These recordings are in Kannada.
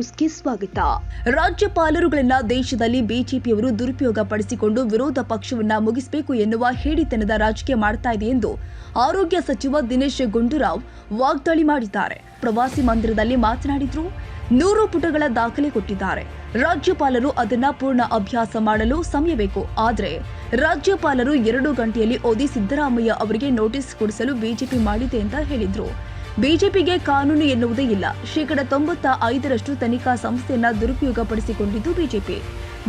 ನ್ಯೂಸ್ಗೆ ಸ್ವಾಗತ. ರಾಜ್ಯಪಾಲರುಗಳನ್ನ ದೇಶದಲ್ಲಿ ಬಿಜೆಪಿಯವರು ದುರುಪಯೋಗ ಪಡಿಸಿಕೊಂಡು ವಿರೋಧ ಪಕ್ಷವನ್ನ ಮುಗಿಸಬೇಕು ಎನ್ನುವ ಹೇಡಿತನದ ರಾಜಕೀಯ ಮಾಡ್ತಾ ಇದೆ ಎಂದು ಆರೋಗ್ಯ ಸಚಿವ ದಿನೇಶ್ ಗುಂಡೂರಾವ್ ವಾಗ್ದಾಳಿ ಮಾಡಿದ್ದಾರೆ. ಪ್ರವಾಸಿ ಮಂದಿರದಲ್ಲಿ ಮಾತನಾಡಿದ್ರು, ನೂರು ಪುಟಗಳ ದಾಖಲೆ ಕೊಟ್ಟಿದ್ದಾರೆ. ರಾಜ್ಯಪಾಲರು ಅದನ್ನ ಪೂರ್ಣ ಅಭ್ಯಾಸ ಮಾಡಲು ಸಮಯ ಬೇಕು ಆದರೆ ರಾಜ್ಯಪಾಲರು ಎರಡು ಗಂಟೆಯಲ್ಲಿ ಓದಿ ಸಿದ್ದರಾಮಯ್ಯ ಅವರಿಗೆ ನೋಟಿಸ್ ಕೊಡಿಸಲು ಬಿಜೆಪಿ ಮಾಡಿದೆ ಅಂತ ಹೇಳಿದ್ರು. ಬಿಜೆಪಿಗೆ ಕಾನೂನು ಎನ್ನುವುದೇ ಇಲ್ಲ. ಶೇಕಡ ತೊಂಬತ್ತ ಐದರಷ್ಟು ತನಿಖಾ ಸಂಸ್ಥೆಯನ್ನ ದುರುಪಯೋಗ ಪಡಿಸಿಕೊಂಡಿದ್ದು ಬಿಜೆಪಿ.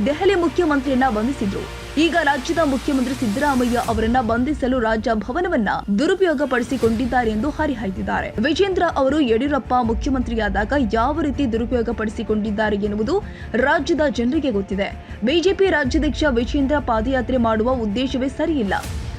ದೆಹಲಿ ಮುಖ್ಯಮಂತ್ರಿಯನ್ನ ಬಂಧಿಸಿದ್ರು. ಈಗ ರಾಜ್ಯದ ಮುಖ್ಯಮಂತ್ರಿ ಸಿದ್ದರಾಮಯ್ಯ ಅವರನ್ನ ಬಂಧಿಸಲು ರಾಜ್ಯ ಭವನವನ್ನ ದುರುಪಯೋಗ ಪಡಿಸಿಕೊಂಡಿದ್ದಾರೆ ಎಂದು ಹರಿಹಾಯ್ದಿದ್ದಾರೆ. ವಿಜೇಂದ್ರ ಅವರು ಯಡಿಯೂರಪ್ಪ ಮುಖ್ಯಮಂತ್ರಿಯಾದಾಗ ಯಾವ ರೀತಿ ದುರುಪಯೋಗ ಪಡಿಸಿಕೊಂಡಿದ್ದಾರೆ ಎನ್ನುವುದು ರಾಜ್ಯದ ಜನರಿಗೆ ಗೊತ್ತಿದೆ. ಬಿಜೆಪಿ ರಾಜ್ಯಾಧ್ಯಕ್ಷ ವಿಜೇಂದ್ರ ಪಾದಯಾತ್ರೆ ಮಾಡುವ ಉದ್ದೇಶವೇ ಸರಿಯಿಲ್ಲ.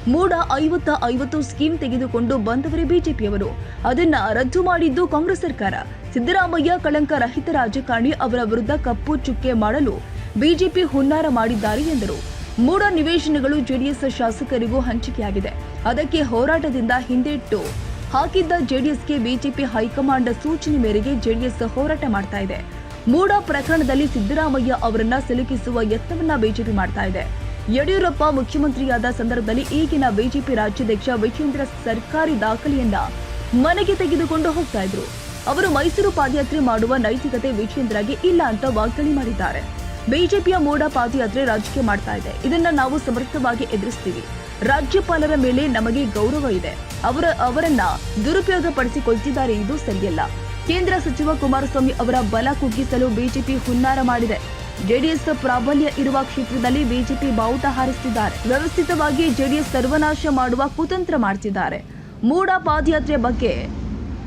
ಮೂಡ ಐವತ್ತ ಐವತ್ತು ಸ್ಕೀಮ್ ತೆಗೆದುಕೊಂಡು ಬಂದವರೇ ಬಿಜೆಪಿಯವರು. ಅದನ್ನ ರದ್ದು ಮಾಡಿದ್ದು ಕಾಂಗ್ರೆಸ್ ಸರ್ಕಾರ. ಸಿದ್ದರಾಮಯ್ಯ ಕಳಂಕ ರಹಿತ ರಾಜಕಾರಣಿ ಅವರ ವಿರುದ್ಧ ಕಪ್ಪು ಚುಕ್ಕೆ ಮಾಡಲು ಬಿಜೆಪಿ ಹುನ್ನಾರ ಮಾಡಿದ್ದಾರೆ ಎಂದರು. ಮೂಡ ನಿವೇಶನಗಳು ಜೆಡಿಎಸ್ ಶಾಸಕರಿಗೂ ಹಂಚಿಕೆಯಾಗಿದೆ. ಅದಕ್ಕೆ ಹೋರಾಟದಿಂದ ಹಿಂದೆಟ್ಟು ಹಾಕಿದ್ದ ಜೆಡಿಎಸ್ಗೆ ಬಿಜೆಪಿ ಹೈಕಮಾಂಡ್ ಸೂಚನೆ ಮೇರೆಗೆ ಜೆಡಿಎಸ್ ಹೋರಾಟ ಮಾಡ್ತಾ ಇದೆ. ಮೂಡ ಪ್ರಕರಣದಲ್ಲಿ ಸಿದ್ದರಾಮಯ್ಯ ಅವರನ್ನ ಸಿಲುಕಿಸುವ ಯತ್ನವನ್ನ ಬಿಜೆಪಿ ಮಾಡ್ತಾ ಇದೆ. ಯಡಿಯೂರಪ್ಪ ಮುಖ್ಯಮಂತ್ರಿಯಾದ ಸಂದರ್ಭದಲ್ಲಿ ಈಗಿನ ಬಿಜೆಪಿ ರಾಜ್ಯಾಧ್ಯಕ್ಷ ವಿಜೇಂದ್ರ ಸರ್ಕಾರಿ ದಾಖಲೆಯನ್ನ ಮನೆಗೆ ತೆಗೆದುಕೊಂಡು ಹೋಗ್ತಾ ಇದ್ರು. ಅವರು ಮೈಸೂರು ಪಾದಯಾತ್ರೆ ಮಾಡುವ ನೈತಿಕತೆ ವಿಜೇಂದ್ರಗೆ ಇಲ್ಲ ಅಂತ ವಾಗ್ದಾಳಿ ಮಾಡಿದ್ದಾರೆ. ಬಿಜೆಪಿಯ ಮೋಡ ಪಾದಯಾತ್ರೆ ರಾಜಕೀಯ ಮಾಡ್ತಾ ಇದೆ. ಇದನ್ನ ನಾವು ಸಮರ್ಥವಾಗಿ ಎದುರಿಸ್ತೀವಿ. ರಾಜ್ಯಪಾಲರ ಮೇಲೆ ನಮಗೆ ಗೌರವ ಇದೆ. ಅವರ, ಅವರನ್ನ ದುರುಪಯೋಗ ಪಡಿಸಿಕೊಳ್ತಿದ್ದಾರೆ ಇದು ಸರಿಯಲ್ಲ. ಕೇಂದ್ರ ಸಚಿವ ಕುಮಾರಸ್ವಾಮಿ ಅವರ ಬಲ ಕುಗ್ಗಿಸಲು ಬಿಜೆಪಿ ಹುನ್ನಾರ ಮಾಡಿದೆ. ಜೆಡಿಎಸ್ ಪ್ರಾಬಲ್ಯ ಇರುವ ಕ್ಷೇತ್ರದಲ್ಲಿ ಬಿಜೆಪಿ ಬಾವುಟ ಹಾರಿಸುತ್ತಿದ್ದಾರೆ ವ್ಯವಸ್ಥಿತವಾಗಿ ಜೆಡಿಎಸ್ ಸರ್ವನಾಶ ಮಾಡುವ ಕುತಂತ್ರ ಮಾಡುತ್ತಿದ್ದಾರೆ ಮೂಡ ಪಾದಯಾತ್ರೆ ಬಗ್ಗೆ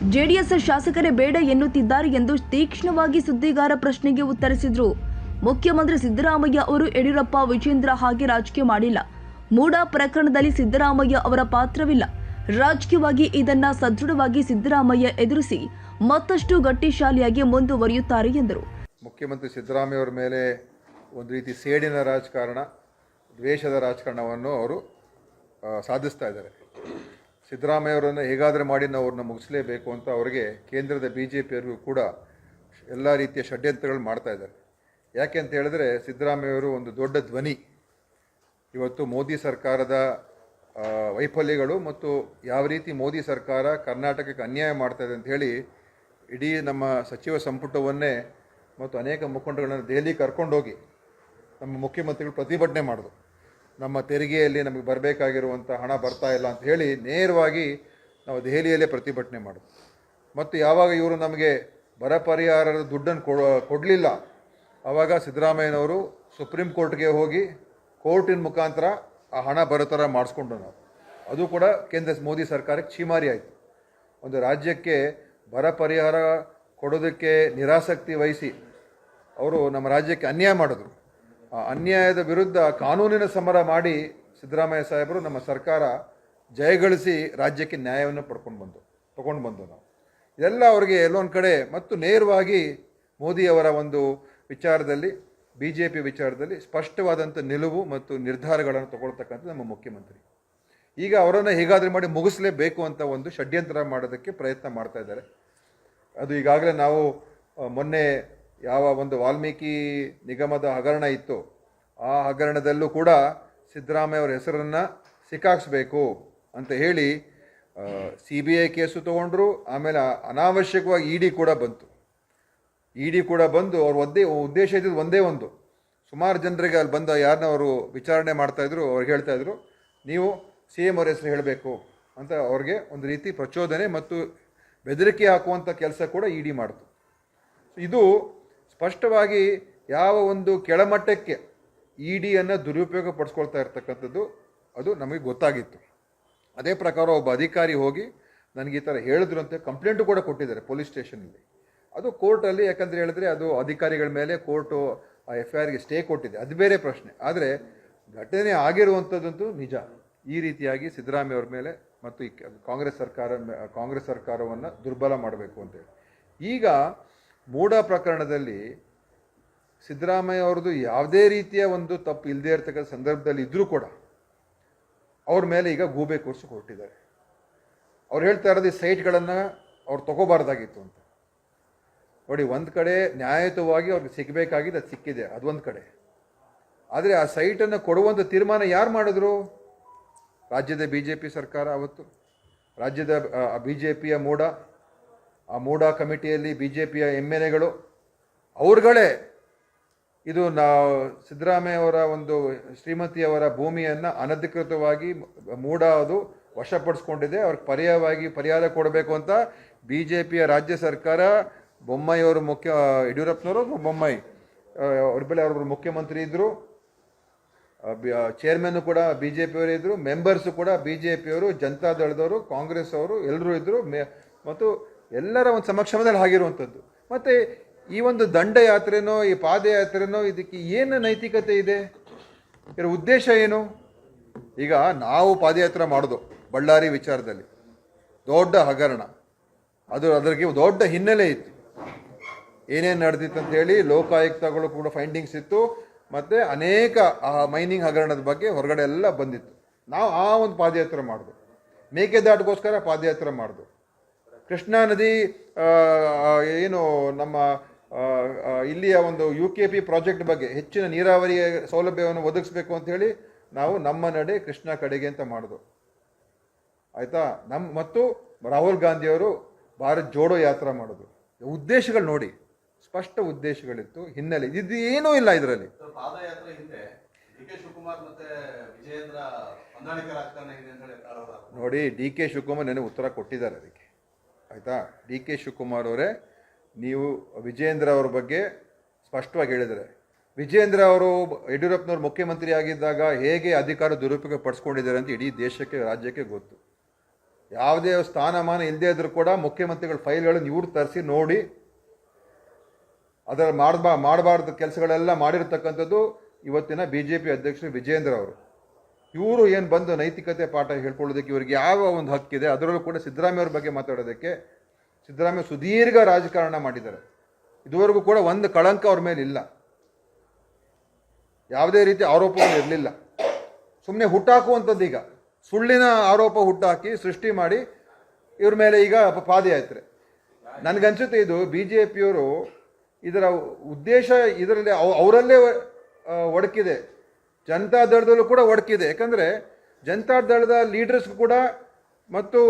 ಜೆಡಿಎಸ್ ಶಾಸಕರೇ ಬೇಡ ಎನ್ನುತ್ತಿದ್ದಾರೆ ಎಂದು ತೀಕ್ಷ್ಣವಾಗಿ ಸುದ್ದಿಗಾರ ಪ್ರಶ್ನೆಗೆ ಉತ್ತರಿಸಿದ್ರು. ಮುಖ್ಯಮಂತ್ರಿ ಸಿದ್ದರಾಮಯ್ಯ ಅವರು ಯಡಿಯೂರಪ್ಪ, ವಿಜೇಂದ್ರ ಹಾಗೆ ರಾಜಕೀಯ ಮಾಡಿಲ್ಲ. ಮೂಡ ಪ್ರಕರಣದಲ್ಲಿ ಸಿದ್ದರಾಮಯ್ಯ ಅವರ ಪಾತ್ರವಿಲ್ಲ. ರಾಜಕೀಯವಾಗಿ ಇದನ್ನ ಸದೃಢವಾಗಿ ಸಿದ್ದರಾಮಯ್ಯ ಎದುರಿಸಿ ಮತ್ತಷ್ಟು ಗಟ್ಟಿಶಾಲಿಯಾಗಿ ಮುಂದುವರಿಯುತ್ತಾರೆ ಎಂದರು. ಮುಖ್ಯಮಂತ್ರಿ ಸಿದ್ದರಾಮಯ್ಯವರ ಮೇಲೆ ಒಂದು ರೀತಿ ಸೇಡಿನ ರಾಜಕಾರಣ, ದ್ವೇಷದ ರಾಜಕಾರಣವನ್ನು ಅವರು ಸಾಧಿಸ್ತಾ ಇದ್ದಾರೆ. ಸಿದ್ದರಾಮಯ್ಯವರನ್ನು ಹೇಗಾದರೂ ಮಾಡಿ ನಾವು ಅವ್ರನ್ನ ಮುಗಿಸಲೇಬೇಕು ಅಂತ ಅವರಿಗೆ ಕೇಂದ್ರದ ಬಿ ಜೆ ಪಿಯವರಿಗೂ ಕೂಡ ಎಲ್ಲ ರೀತಿಯ ಷಡ್ಯಂತ್ರಗಳು ಮಾಡ್ತಾ ಇದ್ದಾರೆ. ಯಾಕೆ ಅಂತ ಹೇಳಿದ್ರೆ ಸಿದ್ದರಾಮಯ್ಯವರು ಒಂದು ದೊಡ್ಡ ಧ್ವನಿ. ಇವತ್ತು ಮೋದಿ ಸರ್ಕಾರದ ವೈಫಲ್ಯಗಳು ಮತ್ತು ಯಾವ ರೀತಿ ಮೋದಿ ಸರ್ಕಾರ ಕರ್ನಾಟಕಕ್ಕೆ ಅನ್ಯಾಯ ಮಾಡ್ತಾ ಇದೆ ಅಂತ ಹೇಳಿ ಇಡೀ ನಮ್ಮ ಸಚಿವ ಸಂಪುಟವನ್ನೇ ಮತ್ತು ಅನೇಕ ಮುಖಂಡಗಳನ್ನು ದೆಹಲಿ ಕರ್ಕೊಂಡೋಗಿ ನಮ್ಮ ಮುಖ್ಯಮಂತ್ರಿಗಳು ಪ್ರತಿಭಟನೆ ಮಾಡಿದ್ರು. ನಮ್ಮ ತೆರಿಗೆಯಲ್ಲಿ ನಮಗೆ ಬರಬೇಕಾಗಿರುವಂಥ ಹಣ ಬರ್ತಾ ಇಲ್ಲ ಅಂತ ಹೇಳಿ ನೇರವಾಗಿ ನಾವು ದೆಹಲಿಯಲ್ಲೇ ಪ್ರತಿಭಟನೆ ಮಾಡಿದ್ರು ಮತ್ತು ಯಾವಾಗ ಇವರು ನಮಗೆ ಬರ ಪರಿಹಾರದ ದುಡ್ಡನ್ನು ಕೊಡಲಿಲ್ಲ ಆವಾಗ ಸಿದ್ದರಾಮಯ್ಯನವರು ಸುಪ್ರೀಂ ಕೋರ್ಟ್ಗೆ ಹೋಗಿ ಕೋರ್ಟಿನ ಮುಖಾಂತರ ಆ ಹಣ ಬರೋ ಥರ ಮಾಡಿಸ್ಕೊಂಡು ನಾವು. ಅದು ಕೂಡ ಕೇಂದ್ರ ಮೋದಿ ಸರ್ಕಾರಕ್ಕೆ ಛೀಮಾರಿ ಆಯಿತು. ಒಂದು ರಾಜ್ಯಕ್ಕೆ ಬರ ಪರಿಹಾರ ಕೊಡೋದಕ್ಕೆ ನಿರಾಸಕ್ತಿ ವಹಿಸಿ ಅವರು ನಮ್ಮ ರಾಜ್ಯಕ್ಕೆ ಅನ್ಯಾಯ ಮಾಡಿದ್ರು. ಆ ಅನ್ಯಾಯದ ವಿರುದ್ಧ ಕಾನೂನಿನ ಸಮರ ಮಾಡಿ ಸಿದ್ದರಾಮಯ್ಯ ಸಾಹೇಬರು ನಮ್ಮ ಸರ್ಕಾರ ಜಯಗಳಿಸಿ ರಾಜ್ಯಕ್ಕೆ ನ್ಯಾಯವನ್ನು ಪಡ್ಕೊಂಡು ಬಂದು, ತಗೊಂಡು ಬಂದು ನಾವು. ಇದೆಲ್ಲ ಅವರಿಗೆ ಎಲ್ಲೊಂದು ಕಡೆ ಮತ್ತು ನೇರವಾಗಿ ಮೋದಿಯವರ ಒಂದು ವಿಚಾರದಲ್ಲಿ ಬಿ ಜೆ ಪಿ ವಿಚಾರದಲ್ಲಿ ಸ್ಪಷ್ಟವಾದಂಥ ನಿಲುವು ಮತ್ತು ನಿರ್ಧಾರಗಳನ್ನು ತಗೊಳ್ತಕ್ಕಂಥ ನಮ್ಮ ಮುಖ್ಯಮಂತ್ರಿ. ಈಗ ಅವರನ್ನು ಹೇಗಾದರೂ ಮಾಡಿ ಮುಗಿಸಲೇಬೇಕು ಅಂತ ಒಂದು ಷಡ್ಯಂತ್ರ ಮಾಡೋದಕ್ಕೆ ಪ್ರಯತ್ನ ಮಾಡ್ತಾ ಇದ್ದಾರೆ. ಅದು ಈಗಾಗಲೇ ನಾವು ಮೊನ್ನೆ ಯಾವ ಒಂದು ವಾಲ್ಮೀಕಿ ನಿಗಮದ ಹಗರಣ ಇತ್ತು ಆ ಹಗರಣದಲ್ಲೂ ಕೂಡ ಸಿದ್ದರಾಮಯ್ಯ ಅವರ ಹೆಸರನ್ನು ಸಿಕ್ಕಾಕ್ಸ್ಬೇಕು ಅಂತ ಹೇಳಿ ಸಿ ಬಿ ಐ ಕೇಸು ತೊಗೊಂಡ್ರು, ಆಮೇಲೆ ಅನಾವಶ್ಯಕವಾಗಿ ಇ ಡಿ ಕೂಡ ಬಂತು. ಇ ಡಿ ಕೂಡ ಬಂದು ಅವ್ರ ಒಂದೇ ಉದ್ದೇಶ ಇದ್ದಿದ್ದು ಒಂದೇ ಒಂದು. ಸುಮಾರು ಜನರಿಗೆ ಅಲ್ಲಿ ಬಂದ ಯಾರನ್ನ ಅವರು ವಿಚಾರಣೆ ಮಾಡ್ತಾಯಿದ್ರು ಅವ್ರಿಗೆ ಹೇಳ್ತಾಯಿದ್ರು ನೀವು ಸಿ ಎಂ ಅವ್ರ ಹೆಸರು ಹೇಳಬೇಕು ಅಂತ ಅವ್ರಿಗೆ ಒಂದು ರೀತಿ ಪ್ರಚೋದನೆ ಮತ್ತು ಬೆದರಿಕೆ ಹಾಕುವಂಥ ಕೆಲಸ ಕೂಡ ಇ ಡಿ ಮಾಡ್ತು. ಇದು ಸ್ಪಷ್ಟವಾಗಿ ಯಾವ ಒಂದು ಕೆಳಮಟ್ಟಕ್ಕೆ ಇ ಡಿಯನ್ನು ದುರುಪಯೋಗ ಪಡಿಸ್ಕೊಳ್ತಾ ಇರ್ತಕ್ಕಂಥದ್ದು ಅದು ನಮಗೆ ಗೊತ್ತಾಗಿತ್ತು. ಅದೇ ಪ್ರಕಾರ ಒಬ್ಬ ಅಧಿಕಾರಿ ಹೋಗಿ ನನಗೆ ಈ ಥರ ಹೇಳಿದ್ರು ಅಂತ ಕಂಪ್ಲೇಂಟು ಕೂಡ ಕೊಟ್ಟಿದ್ದಾರೆ ಪೊಲೀಸ್ ಸ್ಟೇಷನಲ್ಲಿ ಅದು ಕೋರ್ಟಲ್ಲಿ ಯಾಕಂದರೆ ಹೇಳಿದ್ರೆ ಅದು ಅಧಿಕಾರಿಗಳ ಮೇಲೆ ಕೋರ್ಟು, ಆ ಎಫ್ ಐ ಆರ್ಗೆ ಸ್ಟೇ ಕೊಟ್ಟಿದೆ. ಅದು ಬೇರೆ ಪ್ರಶ್ನೆ. ಆದರೆ ಘಟನೆ ಆಗಿರುವಂಥದ್ದಂತೂ ನಿಜ. ಈ ರೀತಿಯಾಗಿ ಸಿದ್ದರಾಮಯ್ಯ ಅವ್ರ ಮೇಲೆ ಮತ್ತು ಕಾಂಗ್ರೆಸ್ ಸರ್ಕಾರ, ಕಾಂಗ್ರೆಸ್ ಸರ್ಕಾರವನ್ನು ದುರ್ಬಲ ಮಾಡಬೇಕು ಅಂತೇಳಿ ಈಗ ಮೂಡ ಪ್ರಕರಣದಲ್ಲಿ ಸಿದ್ದರಾಮಯ್ಯ ಅವ್ರದ್ದು ಯಾವುದೇ ರೀತಿಯ ಒಂದು ತಪ್ಪು ಇಲ್ಲದೇ ಇರತಕ್ಕಂಥ ಸಂದರ್ಭದಲ್ಲಿ ಇದ್ದರೂ ಕೂಡ ಅವ್ರ ಮೇಲೆ ಈಗ ಗೂಬೆ ಕೂರಿಸಿ ಕೊಟ್ಟಿದ್ದಾರೆ. ಅವ್ರು ಹೇಳ್ತಾ ಇರೋದು ಈ ಸೈಟ್ಗಳನ್ನು ಅವ್ರು ತಗೋಬಾರ್ದಾಗಿತ್ತು ಅಂತ. ನೋಡಿ, ಒಂದು ಕಡೆ ನ್ಯಾಯಯುತವಾಗಿ ಅವ್ರಿಗೆ ಸಿಗಬೇಕಾಗಿದೆ, ಅದು ಸಿಕ್ಕಿದೆ ಅದೊಂದು ಕಡೆ. ಆದರೆ ಆ ಸೈಟನ್ನು ಕೊಡುವಂಥ ತೀರ್ಮಾನ ಯಾರು ಮಾಡಿದ್ರು? ರಾಜ್ಯದ ಬಿ ಜೆ ಪಿ ಸರ್ಕಾರ ಅವತ್ತು. ರಾಜ್ಯದ ಬಿ ಜೆ ಪಿಯ ಮೂಡ ಆ ಮೂಡ ಕಮಿಟಿಯಲ್ಲಿ ಬಿ ಜೆ ಪಿಯ ಎಂ ಎಲ್ ಎಗಳು ಅವ್ರುಗಳೇ ಇದು ನಾವು ಸಿದ್ದರಾಮಯ್ಯವರ ಒಂದು ಶ್ರೀಮತಿಯವರ ಭೂಮಿಯನ್ನು ಅನಧಿಕೃತವಾಗಿ ಮೂಡ ಅದು ವಶಪಡಿಸ್ಕೊಂಡಿದೆ. ಅವ್ರಿಗೆ ಪರ್ಯಾಯವಾಗಿ ಪರಿಹಾರ ಕೊಡಬೇಕು ಅಂತ ಬಿ ಜೆ ಪಿಯ ರಾಜ್ಯ ಸರ್ಕಾರ ಬೊಮ್ಮಾಯಿಯವರು ಮುಖ್ಯ, ಯಡಿಯೂರಪ್ಪನವರು ಬೊಮ್ಮಾಯಿ ಅವ್ರ ಬೆಲೆ ಮುಖ್ಯಮಂತ್ರಿ ಇದ್ದರು ಚೇರ್ಮನ್ ಕೂಡ ಬಿ ಜೆ ಪಿಯವರು ಇದ್ದರು ಮೆಂಬರ್ಸು ಕೂಡ ಬಿ ಜೆ ಪಿಯವರು ಜನತಾ ದಳದವರು, ಕಾಂಗ್ರೆಸ್ ಅವರು ಎಲ್ಲರೂ ಇದ್ದರು ಮತ್ತು ಎಲ್ಲರ ಒಂದು ಸಮಕ್ಷಮದಲ್ಲಿ ಆಗಿರುವಂಥದ್ದು ಮತ್ತು ಈ ಒಂದು ದಂಡಯಾತ್ರೆನೋ, ಈ ಪಾದಯಾತ್ರೆನೋ, ಇದಕ್ಕೆ ಏನು ನೈತಿಕತೆ ಇದೆ? ಇದರ ಉದ್ದೇಶ ಏನು? ಈಗ ನಾವು ಪಾದಯಾತ್ರೆ ಮಾಡೋದು, ಬಳ್ಳಾರಿ ವಿಚಾರದಲ್ಲಿ. ದೊಡ್ಡ ಹಗರಣ. ಅದು ಅದಕ್ಕೆ ದೊಡ್ಡ ಹಿನ್ನೆಲೆ ಇತ್ತು. ಏನೇನು ನಡೆದಿತ್ತು ಅಂತ ಹೇಳಿ ಲೋಕಾಯುಕ್ತಗಳು ಕೂಡ ಫೈಂಡಿಂಗ್ಸ್ ಇತ್ತು. ಮತ್ತು ಅನೇಕ ಆ ಮೈನಿಂಗ್ ಹಗರಣದ ಬಗ್ಗೆ ಹೊರಗಡೆ ಎಲ್ಲ ಬಂದಿತ್ತು. ನಾವು ಆ ಒಂದು ಪಾದಯಾತ್ರೆ ಮಾಡಿದ್ವು ಮೇಕೆದಾಟಿಗೋಸ್ಕರ ಪಾದಯಾತ್ರೆ ಮಾಡಿದ್ವು ಕೃಷ್ಣಾ ನದಿ ಏನು ನಮ್ಮ ಇಲ್ಲಿಯ ಒಂದು ಯು ಕೆ ಪಿ ಪ್ರಾಜೆಕ್ಟ್ ಬಗ್ಗೆ ಹೆಚ್ಚಿನ ನೀರಾವರಿ ಸೌಲಭ್ಯವನ್ನು ಒದಗಿಸ್ಬೇಕು ಅಂತ ಹೇಳಿ ನಾವು ನಮ್ಮ ನಡೆ ಕೃಷ್ಣ ಕಡೆಗೆ ಅಂತ ಮಾಡಿದ್ವು ಆಯಿತಾ? ನಮ್ಮ ಮತ್ತು ರಾಹುಲ್ ಗಾಂಧಿಯವರು ಭಾರತ್ ಜೋಡೋ ಯಾತ್ರಾ ಮಾಡೋದು. ಉದ್ದೇಶಗಳು ನೋಡಿ ಸ್ಪಷ್ಟ ಉದ್ದೇಶಗಳಿತ್ತು ಹಿನ್ನೆಲೆ. ಇದು ಏನೂ ಇಲ್ಲ ಇದರಲ್ಲಿ. ಪಾದಯಾತ್ರೆ ಹಿಂದೆ ಡಿ ಕೆ ಮತ್ತೆ ವಿಜಯೇಂದ್ರ ಹೊಂದಾಣಿಕೆ ಇದೆ ಅಂತ ಹೇಳಿ ಆರೋಪ ನೋಡಿ ಡಿ ಕೆ ಶಿವಕುಮಾರ್ ನನಗೆ ಉತ್ತರ ಕೊಟ್ಟಿದ್ದಾರೆ ಅದಕ್ಕೆ. ಆಯಿತಾ? ಡಿ ಕೆ ಶಿವಕುಮಾರ್ ಅವರೇ, ನೀವು ವಿಜೇಂದ್ರ ಅವ್ರ ಬಗ್ಗೆ ಸ್ಪಷ್ಟವಾಗಿ ಹೇಳಿದರೆ. ವಿಜೇಂದ್ರ ಅವರು ಯಡಿಯೂರಪ್ಪನವ್ರು ಮುಖ್ಯಮಂತ್ರಿ ಆಗಿದ್ದಾಗ ಹೇಗೆ ಅಧಿಕಾರ ದುರುಪಯೋಗ ಪಡಿಸ್ಕೊಂಡಿದ್ದಾರೆ ಅಂತ ಇಡೀ ದೇಶಕ್ಕೆ, ರಾಜ್ಯಕ್ಕೆ ಗೊತ್ತು. ಯಾವುದೇ ಸ್ಥಾನಮಾನ ಇಲ್ಲದೇ ಇದ್ರೂ ಕೂಡ ಮುಖ್ಯಮಂತ್ರಿಗಳ ಫೈಲ್ಗಳನ್ನು ಇವ್ರು ತರಿಸಿ ನೋಡಿ, ಅದರ ಮಾಡಬಾ, ಮಾಡಬಾರ್ದು ಕೆಲಸಗಳೆಲ್ಲ ಮಾಡಿರ್ತಕ್ಕಂಥದ್ದು ಇವತ್ತಿನ ಬಿ ಜೆ ಪಿ ಅಧ್ಯಕ್ಷರು ವಿಜೇಂದ್ರ ಅವರು. ಇವರು ಏನು ಬಂದು ನೈತಿಕತೆ ಪಾಠ ಹೇಳ್ಕೊಳ್ಳೋದಕ್ಕೆ ಇವರಿಗೆ ಯಾವ ಒಂದು ಹಕ್ಕಿದೆ, ಅದರಲ್ಲೂ ಕೂಡ ಸಿದ್ದರಾಮಯ್ಯ ಅವ್ರ ಬಗ್ಗೆ ಮಾತಾಡೋದಕ್ಕೆ ಸಿದ್ದರಾಮಯ್ಯ ಸುದೀರ್ಘ ರಾಜಕಾರಣ ಮಾಡಿದ್ದಾರೆ. ಇದುವರೆಗೂ ಕೂಡ ಒಂದು ಕಳಂಕ ಅವ್ರ ಮೇಲೆ ಇಲ್ಲ. ಯಾವುದೇ ರೀತಿ ಆರೋಪಗಳು ಇರಲಿಲ್ಲ. ಸುಮ್ಮನೆ ಹುಟ್ಟಾಕುವಂಥದ್ದು ಈಗ. ಸುಳ್ಳಿನ ಆರೋಪ ಹುಟ್ಟಾಕಿ ಸೃಷ್ಟಿ ಮಾಡಿ ಇವ್ರ ಮೇಲೆ ಈಗ ಪಾದಯಾತ್ರೆ ನನಗನ್ಸುತ್ತೆ ಇದು ಬಿ ಜೆ ಪಿಯವರು ಇದರ ಉದ್ದೇಶ ಇದರಲ್ಲಿ ಅವ್- ಅವರಲ್ಲೇ ಒಡಕಿದೆ. ಜನತಾ ದಳದಲ್ಲೂ ಕೂಡ ಒಡಕಿದೆ. ಯಾಕಂದರೆ ಜನತಾ ದಳದ ಲೀಡರ್ಸ್ ಕೂಡ ಮತ್ತು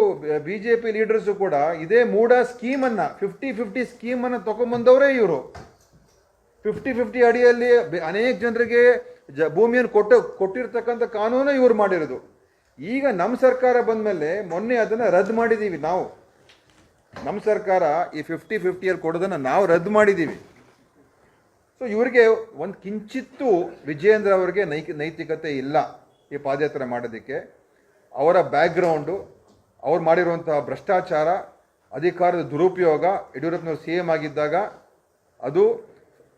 ಬಿ ಜೆ ಪಿ ಲೀಡರ್ಸು ಕೂಡ ಇದೇ ಮೂಡ ಸ್ಕೀಮನ್ನು, ಫಿಫ್ಟಿ ಫಿಫ್ಟಿ ಸ್ಕೀಮನ್ನು ತೊಗೊಂಬಂದವರೇ ಇವರು. ಫಿಫ್ಟಿ ಫಿಫ್ಟಿ ಅಡಿಯಲ್ಲಿ ಅನೇಕ ಜನರಿಗೆ ಜ, ಭೂಮಿಯನ್ನು ಕೊಟ್ಟು, ಕೊಟ್ಟಿರ್ತಕ್ಕಂಥ ಕಾನೂನು ಇವರು ಮಾಡಿರೋದು. ಈಗ ನಮ್ಮ ಸರ್ಕಾರ ಬಂದಮೇಲೆ ಮೊನ್ನೆ ಅದನ್ನು ರದ್ದು ಮಾಡಿದ್ದೀವಿ ನಾವು. ನಮ್ಮ ಸರ್ಕಾರ ಈ ಫಿಫ್ಟಿ ಫಿಫ್ಟಿಯಲ್ಲಿ ಕೊಡೋದನ್ನು ನಾವು ರದ್ದು ಮಾಡಿದ್ದೀವಿ ಸೊ ಇವರಿಗೆ ಒಂದು ಕಿಂಚಿತ್ತು ವಿಜಯೇಂದ್ರ ಅವರಿಗೆ ನೈಕ, ನೈತಿಕತೆ ಇಲ್ಲ ಈ ಪಾದಯಾತ್ರೆ ಮಾಡೋದಕ್ಕೆ. ಅವರ ಬ್ಯಾಕ್ಗ್ರೌಂಡು ಅವ್ರು ಮಾಡಿರುವಂತಹ ಭ್ರಷ್ಟಾಚಾರ, ಅಧಿಕಾರದ ದುರುಪಯೋಗ, ಯಡಿಯೂರಪ್ಪನವರು ಸಿ ಎಂ ಆಗಿದ್ದಾಗ ಅದು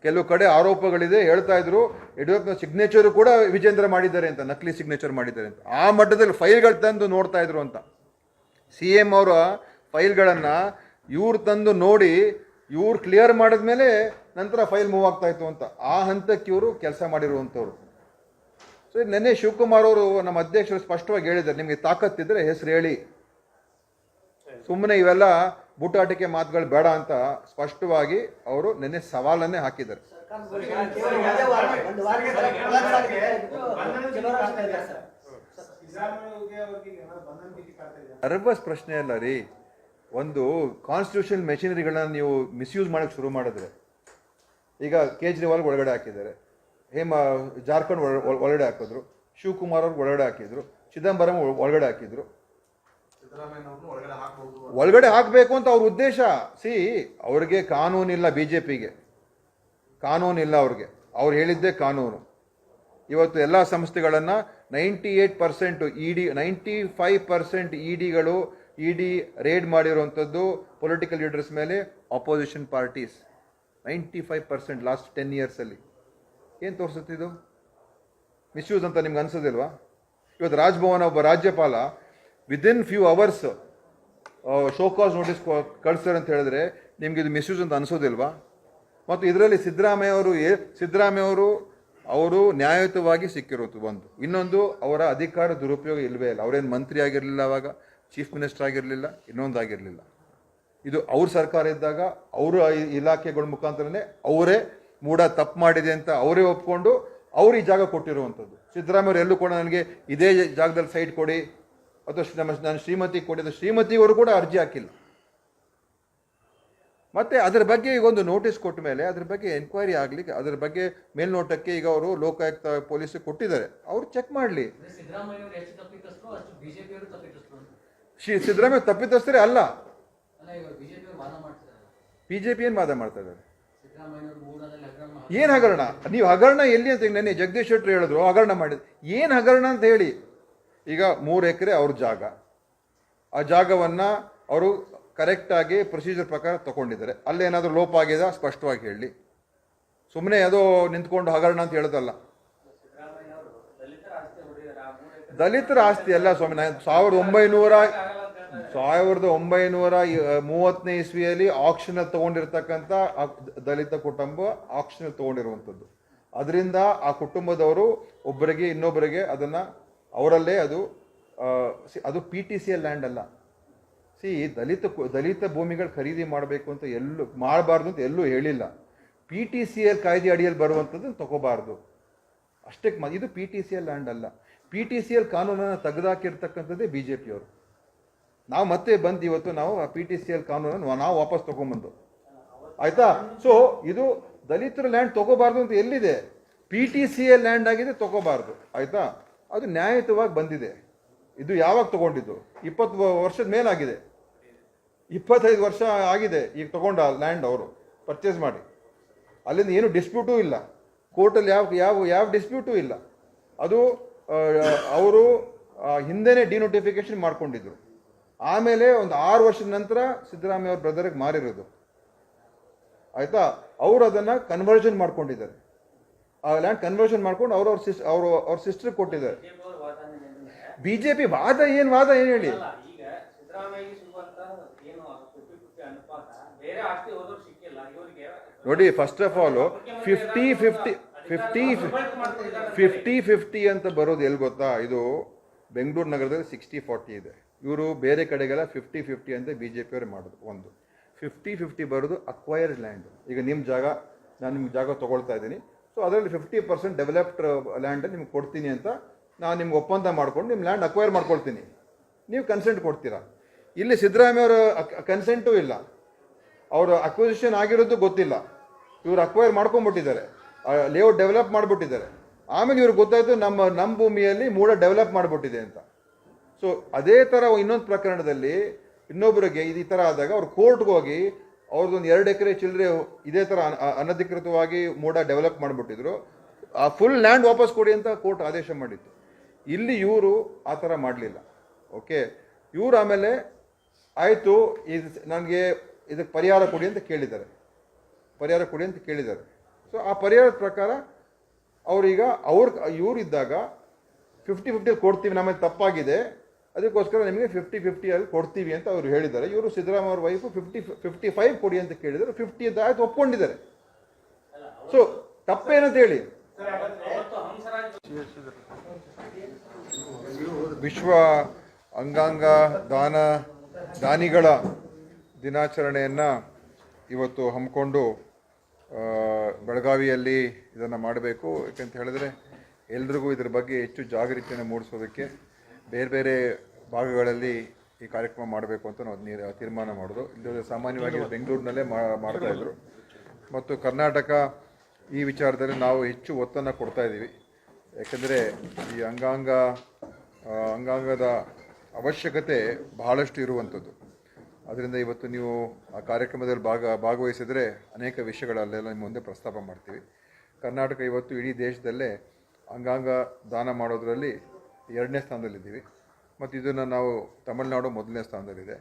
ಕೆಲವು ಕಡೆ ಆರೋಪಗಳಿದೆ. ಹೇಳ್ತಾ ಇದ್ರು ಯಡಿಯೂರಪ್ಪನ ಸಿಗ್ನೇಚರು ಕೂಡ ವಿಜೇಂದ್ರ ಮಾಡಿದ್ದಾರೆ ಅಂತ, ನಕಲಿ ಸಿಗ್ನೇಚರ್ ಮಾಡಿದ್ದಾರೆ ಅಂತ. ಆ ಮಟ್ಟದಲ್ಲಿ ಫೈಲ್ಗಳು ತಂದು ನೋಡ್ತಾ ಇದ್ರು ಅಂತ. ಸಿ ಎಂ ಅವರ ಫೈಲ್ಗಳನ್ನು ಇವ್ರು ತಂದು ನೋಡಿ, ಇವ್ರು ಕ್ಲಿಯರ್ ಮಾಡಿದ್ಮೇಲೆ ನಂತರ ಫೈಲ್ ಮೂವ್ ಆಗ್ತಾ ಇತ್ತು ಅಂತ. ಆ ಹಂತಕ್ಕೆ ಇವರು ಕೆಲಸ ಮಾಡಿರುವಂಥವ್ರು. ಸೊ ನೆನ್ನೆ ಶಿವಕುಮಾರ್ ಅವರು ನಮ್ಮ ಅಧ್ಯಕ್ಷರು ಸ್ಪಷ್ಟವಾಗಿ ಹೇಳಿದ್ದಾರೆ. ನಿಮಗೆ ತಾಕತ್ತಿದ್ರೆ ಹೆಸರು ಹೇಳಿ. ಸುಮ್ಮನೆ ಇವೆಲ್ಲ ಬುಟಾಟಿಕೆ ಮಾತುಗಳು ಬೇಡ ಅಂತ ಸ್ಪಷ್ಟವಾಗಿ ಅವರು ನೆನ್ನೆ ಸವಾಲನ್ನೇ ಹಾಕಿದ್ದಾರೆ. ನರ್ವಸ್ ಪ್ರಶ್ನೆ ಅಲ್ಲ ರೀ. ಒಂದು ಕಾನ್ಸ್ಟಿಟ್ಯೂಷನ್ ಮೆಷಿನರಿಗಳನ್ನ ನೀವು ಮಿಸ್ಯೂಸ್ ಮಾಡೋಕ್ಕೆ ಶುರು ಮಾಡಿದ್ರೆ ಈಗ ಕೇಜ್ರಿವಾಲ್ ಒಳಗಡೆ ಹಾಕಿದ್ದಾರೆ. ಹೇಮ, ಜಾರ್ಖಂಡ್ ಒಳ- ಒಳ- ಒಳಗಡೆ ಹಾಕಿದ್ರು. ಶಿವಕುಮಾರ್ ಅವ್ರಿಗೆ ಒಳಗಡೆ ಹಾಕಿದ್ರು. ಚಿದಂಬರಂ ಒಳ- ಒಳಗಡೆ ಹಾಕಿದ್ರು. ಒಳಗಡೆ ಹಾಕಬೇಕು ಅಂತ ಅವ್ರ ಉದ್ದೇಶ. ಸಿ, ಅವ್ರಿಗೆ ಕಾನೂನಿಲ್ಲ ಬಿ ಜೆ ಪಿಗೆ ಕಾನೂನಿಲ್ಲ ಅವ್ರಿಗೆ. ಅವ್ರು ಹೇಳಿದ್ದೇ ಕಾನೂನು. ಇವತ್ತು ಎಲ್ಲ ಸಂಸ್ಥೆಗಳನ್ನು ninety eight percent E D ninety five percent E ಡಿಗಳು E D raid ಮಾಡಿರುವಂಥದ್ದು ಪೊಲಿಟಿಕಲ್ ಲೀಡರ್ಸ್ ಮೇಲೆ opposition parties ninety five percent last ten ಇಯರ್ಸಲ್ಲಿ ಏನು ತೋರಿಸುತ್ತೆ ಇದು? ಮಿಸ್ಯೂಸ್ ಅಂತ ನಿಮ್ಗೆ ಅನ್ಸೋದಿಲ್ವಾ? ಇವತ್ತು ರಾಜ್ಭವನ ಒಬ್ಬ ರಾಜ್ಯಪಾಲ within few hours show cause notice ಕಳಿಸ್ತಾರೆ ಅಂತ ಹೇಳಿದ್ರೆ ನಿಮ್ಗೆ ಇದು ಮಿಸ್ಯೂಸ್ ಅಂತ ಅನಿಸೋದಿಲ್ವಾ? ಮತ್ತು ಇದರಲ್ಲಿ ಸಿದ್ದರಾಮಯ್ಯ ಅವರು ಏ, ಸಿದ್ದರಾಮಯ್ಯ ಅವರು ಅವರು ನ್ಯಾಯಯುತವಾಗಿ ಸಿಕ್ಕಿರೋದು ಒಂದು. ಇನ್ನೊಂದು, ಅವರ ಅಧಿಕಾರ ದುರುಪಯೋಗ ಇಲ್ಲವೇ ಇಲ್ಲ. ಅವರೇನು ಮಂತ್ರಿ ಆಗಿರಲಿಲ್ಲ ಅವಾಗ ಚೀಫ್ ಮಿನಿಸ್ಟರ್ ಆಗಿರಲಿಲ್ಲ, ಇನ್ನೊಂದು ಆಗಿರಲಿಲ್ಲ. ಇದು ಅವ್ರ ಸರ್ಕಾರ ಇದ್ದಾಗ ಅವರ ಇಲಾಖೆಗಳ ಮುಖಾಂತರನೇ ಅವರೇ ಮೂಡ ತಪ್ಪು ಮಾಡಿದೆ ಅಂತ ಅವರೇ ಒಪ್ಕೊಂಡು ಅವ್ರು ಈ ಜಾಗ ಕೊಟ್ಟಿರುವಂಥದ್ದು. ಸಿದ್ದರಾಮಯ್ಯ ಎಲ್ಲೂ ಕೂಡ ನನಗೆ ಇದೇ ಜಾಗದಲ್ಲಿ ಸೈಟ್ ಕೊಡಿ ಅಥವಾ ನಮ್ಮ ನನ್ನ ಶ್ರೀಮತಿ ಕೊಡಿ ಶ್ರೀಮತಿ ಶ್ರೀಮತಿಯವರು ಕೂಡ ಅರ್ಜಿ ಹಾಕಿಲ್ಲ. ಮತ್ತೆ ಅದರ ಬಗ್ಗೆ ಈಗ ಒಂದು ನೋಟಿಸ್ ಕೊಟ್ಟ ಮೇಲೆ ಅದ್ರ ಬಗ್ಗೆ ಎನ್ಕ್ವೈರಿ ಆಗಲಿ ಅದರ ಬಗ್ಗೆ ಮೇಲ್ನೋಟಕ್ಕೆ ಈಗ ಅವರು ಲೋಕಾಯುಕ್ತ ಪೊಲೀಸ್ ಕೊಟ್ಟಿದ್ದಾರೆ. ಅವರು ಚೆಕ್ ಮಾಡಲಿ. ಸಿದ್ದರಾಮಯ್ಯ ತಪ್ಪಿತಸ್ಥರೇ ಅಲ್ಲ ಬಿಜೆಪಿ ಅವರು ತಪ್ಪಿತಸ್ಥರು ಅಂತ. ಶ್ರೀ ಸಿದ್ದರಾಮಯ್ಯ ತಪ್ಪಿತಸ್ಥರೇ ಅಲ್ಲ ಅಲ್ಲ ಇವಾಗ ಬಿಜೆಪಿ ಅವರು ವಾದ ಮಾಡ್ತಿದ್ದಾರೆ ಬಿ ಜೆ ಪಿ ಏನು ವಾದ ಮಾಡ್ತಾ ಇದ್ದಾರೆ? ಏನು ಹಗರಣ? ನೀವು ಹಗರಣ ಎಲ್ಲಿ ಅಂತ ನೆನ್ನೆ ಜಗದೀಶ್ ಶೆಟ್ಟರು ಹೇಳಿದ್ರು ಹಗರಣ ಮಾಡಿದ್ರು ಏನು ಹಗರಣ ಅಂತ ಹೇಳಿ? ಈಗ ಮೂರು ಎಕರೆ ಅವ್ರ ಜಾಗ. ಆ ಜಾಗವನ್ನು ಅವರು ಕರೆಕ್ಟಾಗಿ ಪ್ರೊಸೀಜರ್ ಪ್ರಕಾರ ತಗೊಂಡಿದ್ದಾರೆ. ಅಲ್ಲೇನಾದರೂ ಲೋಪ ಆಗಿದೆ ಸ್ಪಷ್ಟವಾಗಿ ಹೇಳಿ. ಸುಮ್ಮನೆ ಯಾವುದೋ ನಿಂತ್ಕೊಂಡು ಹಗರಣ ಅಂತ ಹೇಳೋದಲ್ಲ. ದಲಿತರ ಆಸ್ತಿ ಅಲ್ಲ ಸ್ವಾಮಿ ನಾನು ಸಾವಿರದ ಒಂಬೈನೂರ ಸಾವಿರದ ಒಂಬೈನೂರ ಮೂವತ್ತನೇ ಇಸ್ವಿಯಲ್ಲಿ ಆಕ್ಷನ್ ತಗೊಂಡಿರ್ತಕ್ಕಂಥ ದಲಿತ ಕುಟುಂಬ ಆಕ್ಷನ್ ತಗೊಂಡಿರುವಂಥದ್ದು. ಅದರಿಂದ ಆ ಕುಟುಂಬದವರು ಒಬ್ಬರಿಗೆ ಇನ್ನೊಬ್ಬರಿಗೆ ಅದನ್ನ ಅವರಲ್ಲೇ ಅದು ಅದು P T C L land ಅಲ್ಲ. ಸಿ ದಲಿತ ದಲಿತ ಭೂಮಿಗಳು ಖರೀದಿ ಮಾಡಬೇಕು ಅಂತ ಎಲ್ಲೂ, ಮಾಡಬಾರ್ದು ಅಂತ ಎಲ್ಲೂ ಹೇಳಿಲ್ಲ. ಪಿ ಟಿ ಸಿ ಎಲ್ ಕಾಯ್ದೆ ಅಡಿಯಲ್ಲಿ ಬರುವಂಥದ್ದು ತಗೋಬಾರ್ದು. ಅಷ್ಟಕ್ಕೆ ಇದು P T C L land ಅಲ್ಲ. ಪಿ ಟಿ ಸಿ ಎಲ್ ಕಾನೂನನ್ನು ತೆಗೆದಾಕಿರ್ತಕ್ಕಂಥದ್ದೇ ಬಿ ಜೆ ಪಿಯವರು ನಾವು ಮತ್ತೆ ಬಂದು ಇವತ್ತು ನಾವು ಪಿ ಟಿ ಸಿ ಎಲ್ ಕಾನೂನನ್ನು ನಾವು ವಾಪಸ್ ತೊಗೊಂಬಂದು ಆಯ್ತಾ? ಸೊ ಇದು ದಲಿತರ ಲ್ಯಾಂಡ್ ತಗೋಬಾರ್ದು ಅಂತ ಎಲ್ಲಿದೆ? P T C L land ಆಗಿದೆ, ತಗೋಬಾರ್ದು. ಆಯ್ತಾ? ಅದು ನ್ಯಾಯಯುತವಾಗಿ ಬಂದಿದೆ. ಇದು ಯಾವಾಗ ತಗೊಂಡಿದ್ದು? ಇಪ್ಪತ್ತು ವರ್ಷದ ಮೇಲಾಗಿದೆ. ಇಪ್ಪತ್ತೈದು ವರ್ಷ ಆಗಿದೆ ಈಗ ತಗೊಂಡ ಲ್ಯಾಂಡ್ ಅವರು. ಪರ್ಚೇಸ್ ಮಾಡಿ. ಅಲ್ಲಿಂದ ಏನು ಡಿಸ್ಪ್ಯೂಟೂ ಇಲ್ಲ. ಕೋರ್ಟಲ್ಲಿ ಯಾವ ಯಾವ ಯಾವ ಡಿಸ್ಪ್ಯೂಟೂ ಇಲ್ಲ. ಅದು ಅವರು ಹಿಂದೆನೇ ಡಿನೋಟಿಫಿಕೇಶನ್ ಮಾಡ್ಕೊಂಡಿದ್ರು. ಆಮೇಲೆ ಒಂದು ಆರು ವರ್ಷದ ನಂತರ ಸಿದ್ದರಾಮಯ್ಯ ಅವ್ರ ಬ್ರದರ್ಗೆ ಮಾರಿರೋದು. ಆಯಿತಾ? ಅವರು ಅದನ್ನು ಕನ್ವರ್ಷನ್ ಮಾಡ್ಕೊಂಡಿದ್ದಾರೆ. ಆ ಲ್ಯಾಂಡ್ ಕನ್ವರ್ಷನ್ ಮಾಡ್ಕೊಂಡು ಅವ್ರು ಅವ್ರ ಸಿಸ್ ಅವರು ಅವ್ರ ಸಿಸ್ಟರ್ ಕೊಟ್ಟಿದ್ದಾರೆ. ಬಿ ಜೆ ಪಿ ವಾದ ಏನು ವಾದ ಏನು ಹೇಳಿ? ನೋಡಿ first of all fifty fifty fifty fifty fifty ಅಂತ ಬರೋದು ಎಲ್ಲಿ ಗೊತ್ತಾ? ಇದು ಬೆಂಗಳೂರು ನಗರದಲ್ಲಿ ಸಿಕ್ಸ್ಟಿ ಫಾರ್ಟಿ ಇದೆ. ಇವರು ಬೇರೆ ಕಡೆಗೆಲ್ಲ ಫಿಫ್ಟಿ ಫಿಫ್ಟಿ ಅಂತ ಬಿ ಜೆ ಪಿಯವ್ರು ಮಾಡೋದು, ಒಂದು. ಫಿಫ್ಟಿ ಫಿಫ್ಟಿ ಬರೋದು ಅಕ್ವೈರ್ಡ್ ಲ್ಯಾಂಡ್ ಈಗ ನಿಮ್ಮ ಜಾಗ, ನಾನು ನಿಮ್ಮ ಜಾಗ ತೊಗೊಳ್ತಾ ಇದ್ದೀನಿ. ಸೊ ಅದರಲ್ಲಿ ಫಿಫ್ಟಿ ಪರ್ಸೆಂಟ್ ಡೆವಲಪ್ಡ್ ಲ್ಯಾಂಡ್ ನಿಮ್ಗೆ ಕೊಡ್ತೀನಿ ಅಂತ ನಾನು ನಿಮ್ಗೆ ಒಪ್ಪಂದ ಮಾಡ್ಕೊಂಡು ನಿಮ್ಮ ಲ್ಯಾಂಡ್ ಅಕ್ವೈರ್ ಮಾಡ್ಕೊಳ್ತೀನಿ. ನೀವು ಕನ್ಸೆಂಟ್ ಕೊಡ್ತೀರಾ? ಇಲ್ಲಿ ಸಿದ್ದರಾಮಯ್ಯವರ ಕನ್ಸೆಂಟೂ ಇಲ್ಲ. ಅವರು ಅಕ್ವಿಸಿಷನ್ ಆಗಿರೋದು ಗೊತ್ತಿಲ್ಲ. ಇವರು ಅಕ್ವೈರ್ ಮಾಡ್ಕೊಂಡ್ಬಿಟ್ಟಿದ್ದಾರೆ. ಲೇಔಟ್ ಡೆವಲಪ್ ಮಾಡಿಬಿಟ್ಟಿದ್ದಾರೆ. ಆಮೇಲೆ ಇವ್ರಿಗೆ ಗೊತ್ತಾಯಿತು ನಮ್ಮ ನಮ್ಮ ಭೂಮಿಯಲ್ಲಿ ಮೂಡ ಡೆವಲಪ್ ಮಾಡಿಬಿಟ್ಟಿದೆ ಅಂತ. ಸೊ ಅದೇ ಥರ ಇನ್ನೊಂದು ಪ್ರಕರಣದಲ್ಲಿ ಇನ್ನೊಬ್ಬರಿಗೆ ಇದು ಈ ಥರ ಆದಾಗ ಅವ್ರು ಕೋರ್ಟ್ಗೆ ಹೋಗಿ ಅವ್ರದ್ದೊಂದು ಎರಡು ಎಕರೆ ಚಿಲ್ಲರೆ ಇದೇ ಥರ ಅನ- ಅನಧಿಕೃತವಾಗಿ ಮೋಡ ಡೆವಲಪ್ ಮಾಡಿಬಿಟ್ಟಿದ್ರು. ಆ ಫುಲ್ ಲ್ಯಾಂಡ್ ವಾಪಸ್ ಕೊಡಿ ಅಂತ ಕೋರ್ಟ್ ಆದೇಶ ಮಾಡಿತ್ತು. ಇಲ್ಲಿ ಇವರು ಆ ಥರ ಮಾಡಲಿಲ್ಲ. ಓಕೆ ಇವರು ಆಮೇಲೆ ಆಯಿತು, ಇದು ನನಗೆ ಇದಕ್ಕೆ ಪರಿಹಾರ ಕೊಡಿ ಅಂತ ಕೇಳಿದ್ದಾರೆ. ಪರಿಹಾರ ಕೊಡಿ ಅಂತ ಕೇಳಿದ್ದಾರೆ. ಸೊ ಆ ಪರಿಹಾರದ ಪ್ರಕಾರ ಅವರೀಗ ಅವ್ರ ಇವರಿದ್ದಾಗ ಫಿಫ್ಟಿ ಫಿಫ್ಟಿ ಕೊಡ್ತೀವಿ ನಮಗೆ ತಪ್ಪಾಗಿದೆ. ಅದಕ್ಕೋಸ್ಕರ ನಿಮಗೆ ಫಿಫ್ಟಿ ಫಿಫ್ಟಿಯಲ್ಲಿ ಕೊಡ್ತೀವಿ ಅಂತ ಅವರು ಹೇಳಿದ್ದಾರೆ. ಇವರು ಸಿದ್ದರಾಮಯ್ಯ ಅವರ ವೈಫು ಫಿಫ್ಟಿ ಫಿಫ್ಟಿ ಫೈವ್ ಕೊಡಿ ಅಂತ ಕೇಳಿದರು ಫಿಫ್ಟಿ ಅಂತ ಆಯ್ತು, ಒಪ್ಕೊಂಡಿದ್ದಾರೆ. ಸೊ ತಪ್ಪೇನಂತ ಹೇಳಿ? ವಿಶ್ವ ಅಂಗಾಂಗ ದಾನ ದಾನಿಗಳ ದಿನಾಚರಣೆಯನ್ನು ಇವತ್ತು ಹಮ್ಮಿಕೊಂಡು ಬೆಳಗಾವಿಯಲ್ಲಿ ಇದನ್ನು ಮಾಡಬೇಕು. ಯಾಕಂತ ಹೇಳಿದ್ರೆ ಎಲ್ರಿಗೂ ಇದ್ರ ಬಗ್ಗೆ ಹೆಚ್ಚು ಜಾಗೃತಿಯನ್ನು ಮೂಡಿಸೋದಕ್ಕೆ ಬೇರೆ ಬೇರೆ ಭಾಗಗಳಲ್ಲಿ ಈ ಕಾರ್ಯಕ್ರಮ ಮಾಡಬೇಕು ಅಂತ ನಾವು ತೀರ್ಮಾನ ಮಾಡೋದು. ಇಲ್ಲದೆ ಸಾಮಾನ್ಯವಾಗಿ ಬೆಂಗಳೂರಿನಲ್ಲೇ ಮಾಡ್ತಾ ಇದ್ರು. ಮತ್ತು ಕರ್ನಾಟಕ ಈ ವಿಚಾರದಲ್ಲಿ ನಾವು ಹೆಚ್ಚು ಒತ್ತನ್ನು ಕೊಡ್ತಾ ಇದ್ದೀವಿ ಯಾಕೆಂದರೆ ಈ ಅಂಗಾಂಗ ಅಂಗಾಂಗದ ಅವಶ್ಯಕತೆ ಬಹಳಷ್ಟು ಇರುವಂಥದ್ದು. ಅದರಿಂದ ಇವತ್ತು ನೀವು ಆ ಕಾರ್ಯಕ್ರಮದಲ್ಲಿ ಭಾಗ ಭಾಗವಹಿಸಿದರೆ ಅನೇಕ ವಿಷಯಗಳಲ್ಲೆಲ್ಲ ನಿಮ್ಮ ಮುಂದೆ ಪ್ರಸ್ತಾಪ ಮಾಡ್ತೀವಿ. ಕರ್ನಾಟಕ ಇವತ್ತು ಇಡೀ ದೇಶದಲ್ಲೇ ಅಂಗಾಂಗ ದಾನ ಮಾಡೋದರಲ್ಲಿ ಎರಡನೇ ಸ್ಥಾನದಲ್ಲಿದ್ದೀವಿ. ಮತ್ತು ಇದನ್ನು ನಾವು ತಮಿಳುನಾಡು ಮೊದಲನೇ ಸ್ಥಾನದಲ್ಲಿದೆ.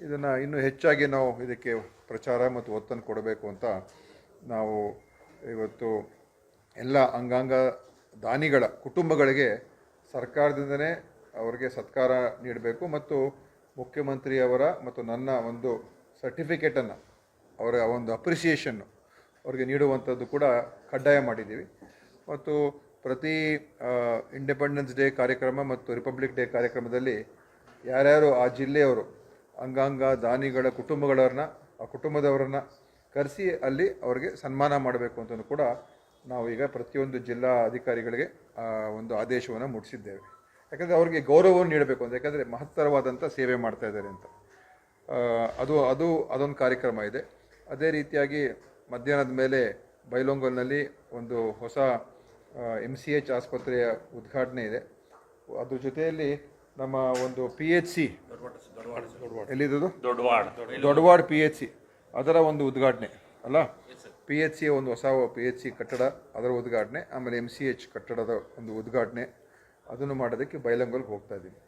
ಇದನ್ನು ಇನ್ನೂ ಹೆಚ್ಚಾಗಿ ನಾವು ಇದಕ್ಕೆ ಪ್ರಚಾರ ಮತ್ತು ಒತ್ತನ್ನು ಕೊಡಬೇಕು ಅಂತ ನಾವು ಇವತ್ತು ಎಲ್ಲ ಅಂಗಾಂಗ ದಾನಿಗಳ ಕುಟುಂಬಗಳಿಗೆ ಸರ್ಕಾರದಿಂದನೇ ಅವರಿಗೆ ಸತ್ಕಾರ ನೀಡಬೇಕು ಮತ್ತು ಮುಖ್ಯಮಂತ್ರಿಯವರ ಮತ್ತು ನನ್ನ ಒಂದು ಸರ್ಟಿಫಿಕೇಟನ್ನು, ಅವರ ಒಂದು ಅಪ್ರಿಸಿಯೇಷನ್ನು ಅವರಿಗೆ ನೀಡುವಂಥದ್ದು ಕೂಡ ಕಡ್ಡಾಯ ಮಾಡಿದ್ದೀವಿ. ಮತ್ತು ಪ್ರತಿ ಇಂಡಿಪೆಂಡೆನ್ಸ್ ಡೇ ಕಾರ್ಯಕ್ರಮ ಮತ್ತು ರಿಪಬ್ಲಿಕ್ ಡೇ ಕಾರ್ಯಕ್ರಮದಲ್ಲಿ ಯಾರ್ಯಾರು ಆ ಜಿಲ್ಲೆಯವರು, ಅಂಗಾಂಗ ದಾನಿಗಳ ಕುಟುಂಬಗಳವ್ರನ್ನ, ಆ ಕುಟುಂಬದವರನ್ನ ಕರೆಸಿ ಅಲ್ಲಿ ಅವರಿಗೆ ಸನ್ಮಾನ ಮಾಡಬೇಕು ಅಂತಲೂ ಕೂಡ ನಾವು ಈಗ ಪ್ರತಿಯೊಂದು ಜಿಲ್ಲಾ ಅಧಿಕಾರಿಗಳಿಗೆ ಒಂದು ಆದೇಶವನ್ನು ಮುಟ್ಟಿಸಿದ್ದೇವೆ ಯಾಕಂದರೆ ಅವರಿಗೆ ಗೌರವವನ್ನು ನೀಡಬೇಕು ಅಂತ, ಯಾಕಂದರೆ ಮಹತ್ತರವಾದಂಥ ಸೇವೆ ಮಾಡ್ತಾ ಇದ್ದಾರೆ ಅಂತ. ಅದು ಅದು, ಅದೊಂದು ಕಾರ್ಯಕ್ರಮ ಇದೆ. ಅದೇ ರೀತಿಯಾಗಿ ಮಧ್ಯಾಹ್ನದ ಮೇಲೆ ಬೈಲೊಂಗಲ್ನಲ್ಲಿ ಒಂದು ಹೊಸ ಎಂ ಸಿ ಎಚ್ ಆಸ್ಪತ್ರೆಯ ಉದ್ಘಾಟನೆ ಇದೆ. ಅದ್ರ ಜೊತೆಯಲ್ಲಿ ನಮ್ಮ ಒಂದು ಪಿ ಎಚ್ ಸಿ ಎಲ್ಲಿದ್ದು? ದೊಡ್ಡವಾಡ್ ಪಿ ಎಚ್ ಸಿ ಅದರ ಒಂದು ಉದ್ಘಾಟನೆ ಅಲ್ಲ? ಪಿ ಎಚ್ ಸಿ ಒಂದು ಹೊಸ ಪಿ ಎಚ್ ಸಿ ಕಟ್ಟಡ ಅದರ ಉದ್ಘಾಟನೆ ಆಮೇಲೆ ಎಂ ಸಿ ಎಚ್ ಕಟ್ಟಡದ ಒಂದು ಉದ್ಘಾಟನೆ. ಅದನ್ನು ಮಾಡೋದಕ್ಕೆ ಬೈಲಂಗಲ್ಗೆ ಹೋಗ್ತಾ ಇದ್ದೀನಿ.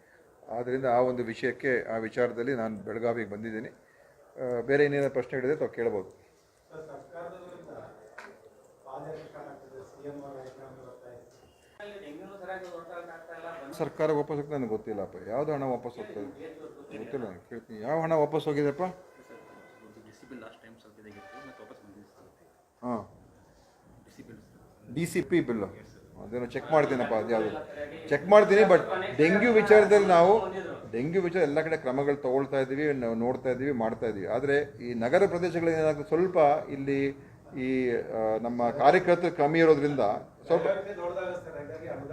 ಆದ್ದರಿಂದ ಆ ಒಂದು ವಿಷಯಕ್ಕೆ ಆ ವಿಚಾರದಲ್ಲಿ ನಾನು ಬೆಳಗಾವಿಗೆ ಬಂದಿದ್ದೀನಿ. ಬೇರೆ ಬೇರೆ ಪ್ರಶ್ನೆ ಪ್ರಶ್ನೆಗಳಿದೆ ತಾವು ಕೇಳ್ಬೋದು ಡೆಂಗ್ಯೂನು ಸರಿಯಾಗಿ ಹೊರಟಾಗ್ತಾ ಇಲ್ಲ ಬಂದ್ ಸರ್ಕಾರ ವಾಪಸ್ ಹೋಗ್ತದೆ ನನಗೆ ಗೊತ್ತಿಲ್ಲಪ್ಪ ಯಾವುದು ಹಣ ವಾಪಸ್ ಹೋಗ್ತದೆ? ಗೊತ್ತಿಲ್ಲ ಕೇಳ್ತೀನಿ. ಯಾವ ಹಣ ವಾಪಸ್ ಹೋಗಿದೆಪ್ಪ ಹಾಂ. ಡಿ ಸಿ ಪಿ ಬಿಲ್ಲು ಅದೇನೋ ಚೆಕ್ ಮಾಡ್ತೀನಪ್ಪ ಅದು ಯಾವುದು ಚೆಕ್ ಮಾಡ್ತೀನಿ ಬಟ್ ಡೆಂಗ್ಯೂ ವಿಚಾರದಲ್ಲಿ ನಾವು ಡೆಂಗ್ಯೂ ವಿಚಾರ ಎಲ್ಲ ಕಡೆ ಕ್ರಮಗಳು ತಗೊಳ್ತಾ ಇದ್ದೀವಿ ನೋಡ್ತಾ ಇದ್ದೀವಿ ಮಾಡ್ತಾ ಇದ್ದೀವಿ ಆದರೆ ಈ ನಗರ ಪ್ರದೇಶಗಳಲ್ಲಿ ಏನಾಗುತ್ತೆ ಸ್ವಲ್ಪ ಇಲ್ಲಿ ಈ ನಮ್ಮ ಕಾರ್ಯಕರ್ತರು ಕಮ್ಮಿ ಇರೋದ್ರಿಂದ ಸ್ವಲ್ಪ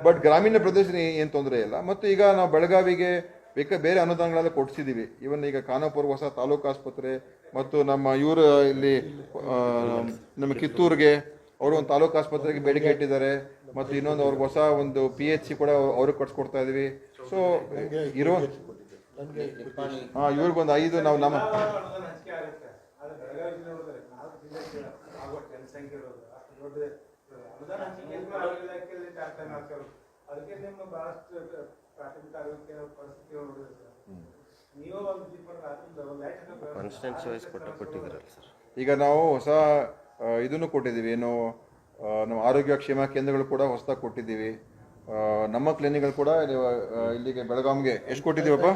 ಬಟ್ ಗ್ರಾಮೀಣ ಪ್ರದೇಶ ಏನು ತೊಂದರೆ ಇಲ್ಲ. ಮತ್ತು ಈಗ ನಾವು ಬೆಳಗಾವಿಗೆ ಬೇಕ ಬೇರೆ ಅನುದಾನಗಳೆಲ್ಲ ಕೊಡಿಸಿದ್ದೀವಿ ಇವನ್ ಈಗ ಖಾನಾಪುರ ಹೊಸ ತಾಲೂಕು ಆಸ್ಪತ್ರೆ ಮತ್ತು ನಮ್ಮ ಇವರು ಇಲ್ಲಿ ನಮ್ಮ ಕಿತ್ತೂರಿಗೆ ಅವರು ಒಂದು ತಾಲೂಕು ಆಸ್ಪತ್ರೆಗೆ ಬೇಡಿಕೆ ಇಟ್ಟಿದ್ದಾರೆ. ಮತ್ತು ಇನ್ನೊಂದು ಅವ್ರಿಗೆ ಹೊಸ ಒಂದು ಪಿ ಎಚ್ ಸಿ ಕೂಡ ಅವ್ರಿಗೆ ಕಟ್ಸ್ಕೊಡ್ತಾ ಇದ್ದೀವಿ ಸೊ ಇರೋ ಹಾಂ ಇವ್ರಿಗೊಂದು ಐದು ನಾವು ನಮ್ಮ ಅದಕ್ಕೆ ನಿಮ್ಮ ಬಹಳಷ್ಟು ಪ್ರಾಥಮಿಕ ಆರೋಗ್ಯ ಪರಿಸ್ಥಿತಿ ಕಾನ್ಸ್ಟೆನ್ಸಿ ವೈಸ್ ಕೊಟ್ಟ ಕೊಟ್ಟಿದ್ದೀರಲ್ಲ ಸರ್. ಈಗ ನಾವು ಹೊಸ ಇದನ್ನು ಕೊಟ್ಟಿದ್ದೀವಿ. ಏನು ನಮ್ಮ ಆರೋಗ್ಯ ಕ್ಷೇಮ ಕೇಂದ್ರಗಳು ಕೂಡ ಹೊಸದಾಗಿ ಕೊಟ್ಟಿದ್ದೀವಿ. ನಮ್ಮ ಕ್ಲಿನಿಕ್ಗಳು ಕೂಡ ಇಲ್ಲಿ, ಇಲ್ಲಿಗೆ ಬೆಳಗಾವಿಗೆ ಎಷ್ಟು ಕೊಟ್ಟಿದ್ದೀವಪ್ಪ?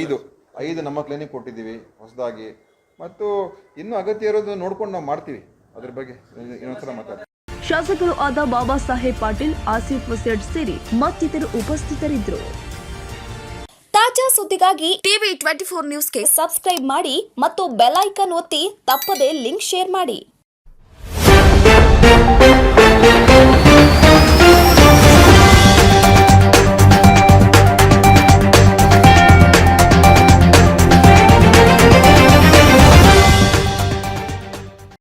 ಐದು. ಐದು. ನಮ್ಮ ಕ್ಲಿನಿಕ್ ಕೊಟ್ಟಿದ್ದೀವಿ ಹೊಸದಾಗಿ. ಮತ್ತು ಇನ್ನೂ ಅಗತ್ಯ ಇರೋದು ನೋಡ್ಕೊಂಡು ನಾವು ಮಾಡ್ತೀವಿ. ಅದ್ರ ಬಗ್ಗೆ ಇನ್ನೊಂದ್ಸಲ ಮಾತಾಡ್ತೀವಿ ಶಾಸಕರು ಆದ ಬಾಬಾ ಸಾಹೇಬ್ ಪಾಟೀಲ್ ಆಸಿಫ್ ಸೇಠ್ ಸೇರಿ ಮತ್ತಿತರು ಉಪಸ್ಥಿತರಿದ್ದರು. ತಾಜಾ ಸುದ್ದಿಗಾಗಿ ಟಿವಿ ಟ್ವೆಂಟಿ ಫೋರ್ ನ್ಯೂಸ್ಗೆ ಸಬ್ಸ್ಕ್ರೈಬ್ ಮಾಡಿ ಮತ್ತು ಬೆಲ್ ಐಕನ್ ಒತ್ತಿ ತಪ್ಪದೇ ಲಿಂಕ್ ಶೇರ್ ಮಾಡಿ.